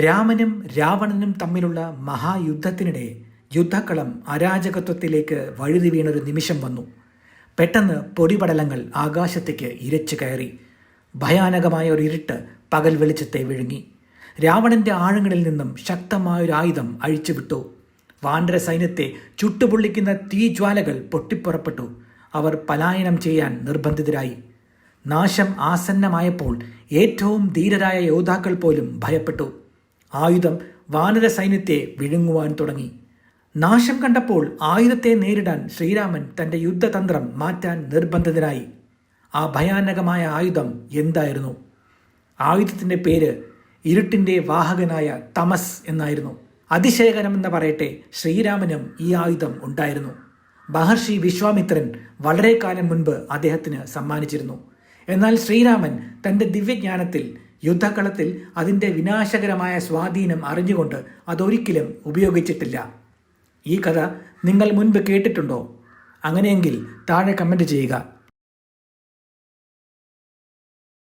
രാമനും രാവണനും തമ്മിലുള്ള മഹായുദ്ധത്തിനിടെ യുദ്ധക്കളം അരാജകത്വത്തിലേക്ക് വഴുതി വീണൊരു നിമിഷം വന്നു. പെട്ടെന്ന് പൊടിപടലങ്ങൾ ആകാശത്തേക്ക് ഇരച്ചു കയറി. ഭയാനകമായ ഒരു ഇരുട്ട് പകൽ വെളിച്ചത്തെ വിഴുങ്ങി. രാവണന്റെ ആഴങ്ങളിൽ നിന്നും ശക്തമായൊരു ആയുധം അഴിച്ചുവിട്ടു. വാനര സൈന്യത്തെ ചുട്ടുപൊള്ളിക്കുന്ന തീജ്വാലകൾ പൊട്ടിപ്പുറപ്പെട്ടു. അവർ പലായനം ചെയ്യാൻ നിർബന്ധിതരായി. നാശം ആസന്നമായപ്പോൾ ഏറ്റവും ധീരരായ യോദ്ധാക്കൾ പോലും ഭയപ്പെട്ടു. ആയുധം വാനര സൈന്യത്തെ വിഴുങ്ങുവാൻ തുടങ്ങി. നാശം കണ്ടപ്പോൾ ആയുധത്തെ നേരിടാൻ ശ്രീരാമൻ തന്റെ യുദ്ധതന്ത്രം മാറ്റാൻ നിർബന്ധിതനായി. ആ ഭയാനകമായ ആയുധം എന്തായിരുന്നു? ആയുധത്തിന്റെ പേര് ഇരുട്ടിന്റെ വാഹകനായ തമസ് എന്നായിരുന്നു. അതിശയകരമെന്ന് പറയട്ടെ ശ്രീരാമനും ഈ ആയുധം ഉണ്ടായിരുന്നു. മഹർഷി വിശ്വാമിത്രൻ വളരെ കാലം മുൻപ് അദ്ദേഹത്തിന് സമ്മാനിച്ചിരുന്നു. എന്നാൽ ശ്രീരാമൻ തന്റെ ദിവ്യജ്ഞാനത്തിൽ യുദ്ധകളത്തിൽ അതിന്റെ വിനാശകരമായ സ്വാധീനം അറിഞ്ഞുകൊണ്ട് അതൊരിക്കലും ഉപയോഗിച്ചിട്ടില്ല. ഈ കഥ നിങ്ങൾ മുൻപ് കേട്ടിട്ടുണ്ടോ? അങ്ങനെയെങ്കിൽ താഴെ കമന്റ് ചെയ്യുക.